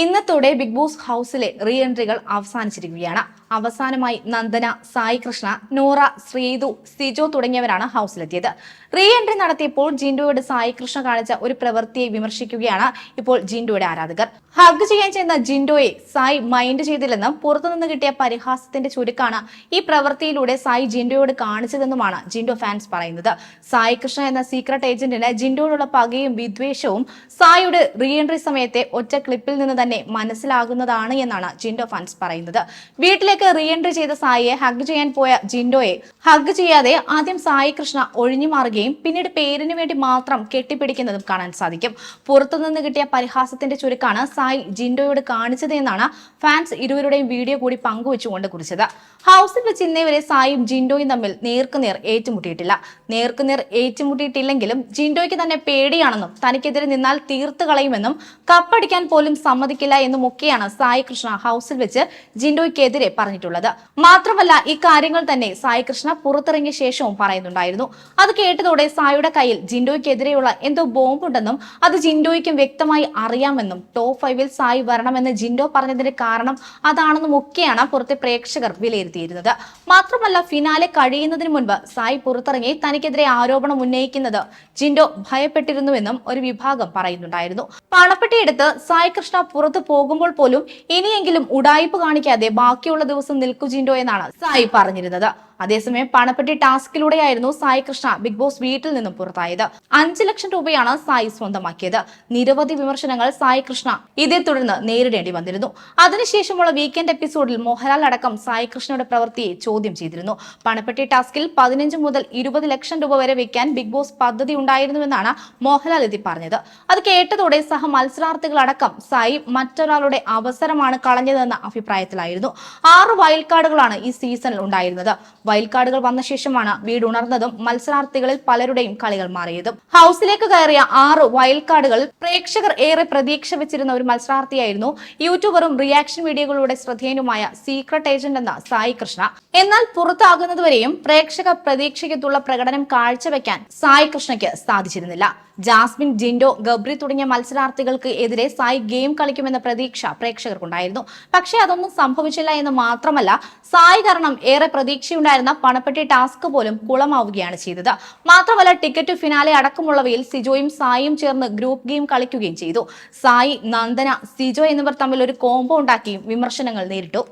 ഇന്നത്തോടെ big boss ഹൗസിലെ re എൻട്രികൾ അവസാനിച്ചിരിക്കുകയാണ്. അവസാനമായി നന്ദന സായി കൃഷ്ണ നോറ ശ്രീതു സിജോ തുടങ്ങിയവരാണ് ഹൗസിലെത്തിയത്. റീ എൻട്രി നടത്തിയപ്പോൾ ജിൻഡുവോട് സായി കൃഷ്ണ കാണിച്ച ഒരു പ്രവൃത്തിയെ വിമർശിക്കുകയാണ് ഇപ്പോൾ ജിൻഡോയുടെ ആരാധകർ. ഹഗ് ചെയ്യാൻ ചെയ്യുന്ന ജിൻഡോയെ സായി മൈൻഡ് ചെയ്തില്ലെന്നും പുറത്തുനിന്ന് കിട്ടിയ പരിഹാസത്തിന്റെ ചുരുക്കാണ് ഈ പ്രവൃത്തിയിലൂടെ സായി ജിൻഡോയോട് കാണിച്ചതെന്നുമാണ് ജിൻഡോ ഫാൻസ് പറയുന്നത്. സായി കൃഷ്ണ എന്ന സീക്രട്ട് ഏജന്റിന് ജിൻഡോയോടുള്ള പകയും വിദ്വേഷവും സായിയുടെ റീ എൻട്രി സമയത്തെ ഒറ്റ ക്ലിപ്പിൽ നിന്ന് തന്നെ മനസ്സിലാകുന്നതാണ് എന്നാണ് ജിൻഡോ ഫാൻസ് പറയുന്നത്. വീട്ടിലേക്ക് റീ എൻട്രി ചെയ്ത സായിയെ ഹഗ് ചെയ്യാൻ പോയ ജിൻഡോയെ ഹഗ് ചെയ്യാതെ ആദ്യം സായി കൃഷ്ണ ഒഴിഞ്ഞു മാറുകയും പിന്നീട് പേരിന് വേണ്ടി മാത്രം കെട്ടിപ്പിടിക്കുന്നതും കാണാൻ സാധിക്കും. പുറത്തുനിന്ന് കിട്ടിയ പരിഹാസത്തിന്റെ ചുരുക്കാണ് സായി ജിൻഡോയോട് കാണിച്ചത് എന്നാണ് ഫാൻസ് ഇരുവരുടെയും വീഡിയോ കൂടി പങ്കുവെച്ചുകൊണ്ട് കുറിച്ചത്. ഹൗസിൽ വെച്ച് ഇന്നേവരെ സായും ജിൻഡോയും തമ്മിൽ നേർക്കുനേർ ഏറ്റുമുട്ടിയിട്ടില്ല. നേർക്കുനേർ ഏറ്റുമുട്ടിയിട്ടില്ലെങ്കിലും ജിൻഡോയ്ക്ക് തന്നെ പേടിയാണെന്നും തനിക്കെതിരെ നിന്നാൽ തീർത്തു കളയുമെന്നും കപ്പടിക്കാൻ പോലും സമ്മതിക്കില്ല എന്നുമൊക്കെയാണ് സായി കൃഷ്ണ ഹൗസിൽ വെച്ച് ജിൻഡോയ്ക്കെതിരെ പറഞ്ഞിട്ടുള്ളത്. മാത്രമല്ല ഈ കാര്യങ്ങൾ തന്നെ സായി കൃഷ്ണ പുറത്തിറങ്ങിയ ശേഷവും പറയുന്നുണ്ടായിരുന്നു. അത് കേട്ടതോടെ സായിയുടെ കയ്യിൽ ജിൻഡോയ്ക്കെതിരെയുള്ള എന്തോ ബോംബുണ്ടെന്നും അത് ജിൻഡോയ്ക്കും വ്യക്തമായി അറിയാമെന്നും ടോപ്പ് ഫൈവിൽ സായി വരണമെന്ന് ജിൻഡോ പറഞ്ഞതിന് കാരണം അതാണെന്നും ഒക്കെയാണ് പുറത്തെ പ്രേക്ഷകർ വിലയിരുത്തിയിരുന്നത്. മാത്രമല്ല ഫിനാലെ കഴിയുന്നതിന് മുൻപ് സായി പുറത്തിറങ്ങി തനിക്കെതിരെ ആരോപണം ഉന്നയിക്കുന്നത് ജിൻഡോ ഭയപ്പെട്ടിരുന്നുവെന്നും ഒരു വിഭാഗം പറയുന്നുണ്ടായിരുന്നു. പണപ്പെട്ടിയെടുത്ത് സായി കൃഷ്ണ പുറത്തു പോകുമ്പോൾ പോലും ഇനിയെങ്കിലും ഉടായിപ്പ് കാണിക്കാതെ ബാക്കിയുള്ള ദിവസം നിൽക്കുജിൻഡോ എന്നാണ് സായി പറഞ്ഞിരുന്നത്. അതേസമയം പണപ്പെട്ടി ടാസ്കിലൂടെയായിരുന്നു സായി കൃഷ്ണ ബിഗ് ബോസ് വീട്ടിൽ നിന്നും പുറത്തായത്. അഞ്ചു ലക്ഷം രൂപയാണ് സായി സ്വന്തമാക്കിയത്. നിരവധി വിമർശനങ്ങൾ സായി കൃഷ്ണ ഇതേ തുടർന്ന് നേരിടേണ്ടി വന്നിരുന്നു. അതിനുശേഷമുള്ള വീക്കെൻഡ് എപ്പിസോഡിൽ മോഹൻലാൽ അടക്കം സായി കൃഷ്ണയുടെ പ്രവൃത്തിയെ ചോദ്യം ചെയ്തിരുന്നു. പണപ്പെട്ടി ടാസ്കിൽ പതിനഞ്ച് മുതൽ ഇരുപത് ലക്ഷം രൂപ വരെ വെക്കാൻ ബിഗ് ബോസ് പദ്ധതി ഉണ്ടായിരുന്നുവെന്നാണ് മോഹൻലാൽ എത്തി പറഞ്ഞത്. അത് കേട്ടതോടെ സഹ മത്സരാർത്ഥികളടക്കം സായി മറ്റൊരാളുടെ അവസരമാണ് കളഞ്ഞതെന്ന അഭിപ്രായത്തിലായിരുന്നു. ആറ് വൈൽഡ് കാർഡുകളാണ് ഈ സീസണിൽ ഉണ്ടായിരുന്നത്. വൈൽഡ് കാർഡുകൾ വന്ന ശേഷമാണ് വീട് ഉണർന്നതും മത്സരാർത്ഥികളിൽ പലരുടെയും കളികൾ മാറിയതും. ഹൗസിലേക്ക് കയറിയ ആറ് കാർഡുകൾ പ്രേക്ഷകർ ഏറെ പ്രതീക്ഷ വെച്ചിരുന്ന ഒരു മത്സരാർത്ഥിയായിരുന്നു. യൂട്യൂബറും റിയാക്ഷൻ വീഡിയോകളുടെ ശ്രദ്ധേയനുമായ സീക്രട്ട് ഏജന്റ് എന്ന സായി കൃഷ്ണ. എന്നാൽ പുറത്താകുന്നതുവരെയും പ്രേക്ഷക പ്രതീക്ഷയ്ക്കത്തുള്ള പ്രകടനം കാഴ്ചവെക്കാൻ സായി കൃഷ്ണയ്ക്ക് സാധിച്ചിരുന്നില്ല. ജാസ്മിൻ ജിൻഡോ ഗബ്രി തുടങ്ങിയ മത്സരാർത്ഥികൾക്ക് എതിരെ സായി ഗെയിം കളിക്കുമെന്ന പ്രതീക്ഷ പ്രേക്ഷകർക്കുണ്ടായിരുന്നു. പക്ഷേ അതൊന്നും സംഭവിച്ചില്ല എന്ന് മാത്രമല്ല സായി കാരണം ഏറെ പ്രതീക്ഷയുണ്ടായിരുന്ന പണപ്പെട്ടി ടാസ്ക് പോലും കുളമാവുകയാണ് ചെയ്തത്. മാത്രമല്ല ടിക്കറ്റ് ഫിനാലെ അടക്കമുള്ളവയിൽ സിജോയും സായിയും ചേർന്ന് ഗ്രൂപ്പ് ഗെയിം കളിക്കുകയും ചെയ്തു. സായി നന്ദന സിജോ എന്നിവർ തമ്മിൽ ഒരു കോംബോ ഉണ്ടാക്കിയും വിമർശനങ്ങൾ നേരിട്ടു.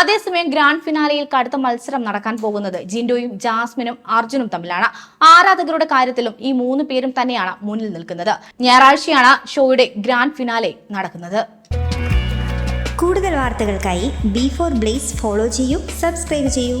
അതേസമയം ഗ്രാൻഡ് ഫിനാലയിൽ കടുത്ത മത്സരം നടക്കാൻ പോകുന്നത് ജിൻഡോയും ജാസ്മിനും അർജുനും തമ്മിലാണ്. ആരാധകരുടെ കാര്യത്തിലും ഈ മൂന്ന് പേരും തന്നെയാണ് മുന്നിൽ നിൽക്കുന്നത്. ഞായറാഴ്ചയാണ് ഷോയുടെ ഗ്രാൻഡ് ഫിനാലെ നടക്കുന്നത്. കൂടുതൽ വാർത്തകൾക്കായി ബി ഫോർ ബ്ലേസ് ഫോളോ ചെയ്യൂ സബ്സ്ക്രൈബ് ചെയ്യൂ.